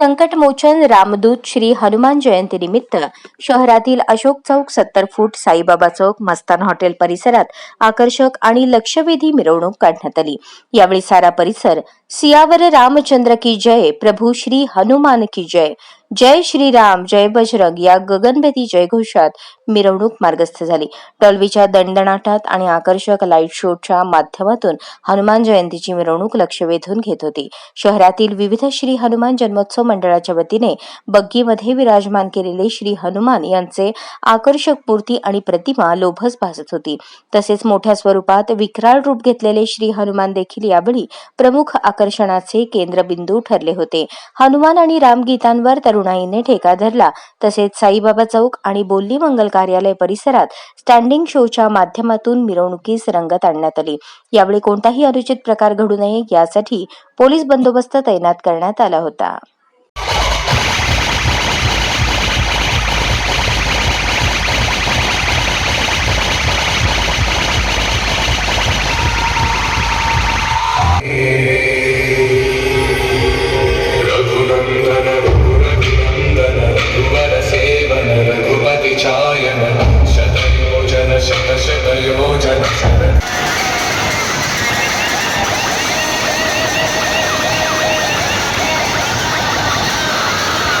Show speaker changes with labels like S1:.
S1: संकटमोचन रामदूत श्री हनुमान जयंतीनिमित्त शहरातील अशोक चौक सत्तर फूट साईबाबा चौक मस्तान हॉटेल परिसरात आकर्षक आणि लक्षवेधी मिरवणूक काढण्यात आली. यावेळी सारा परिसर सियावर रामचंद्र की जय प्रभू श्री हनुमान की जय जय श्रीराम जय बजरंग या गगनभेदी जयघोषात मिरवणूक मार्गस्थ झाली. टॉल्वीच्या दणदणाटात आणि आकर्षक लाइट शोच्या माध्यमातून हनुमान जयंतीची मिरवणूक लक्ष वेधून घेत होती. शहरातील विविध श्री हनुमान जन्मोत्सव मंडळाच्या वतीने बग्गीमध्ये विराजमान केलेले श्री हनुमान यांचे आकर्षक मूर्ती आणि प्रतिमा लोभस भासत होती. तसेच मोठ्या स्वरूपात विक्राळ रूप घेतलेले श्री हनुमान देखील यावेळी प्रमुख आकर्षणाचे केंद्रबिंदू ठरले होते. हनुमान आणि रामगीतांवर तरुणाईने ठेका धरला. तसेच साईबाबा चौक आणि बोल्ली मंगल कार्यालय परिसरात स्टँडिंग शोच्या माध्यमातून मिरवणुकीस रंगत आणण्यात आली. यावेळी कोणताही अनुचित प्रकार घडू नये यासाठी पोलीस बंदोबस्त तैनात करण्यात आला होता.
S2: shake that, shake that, you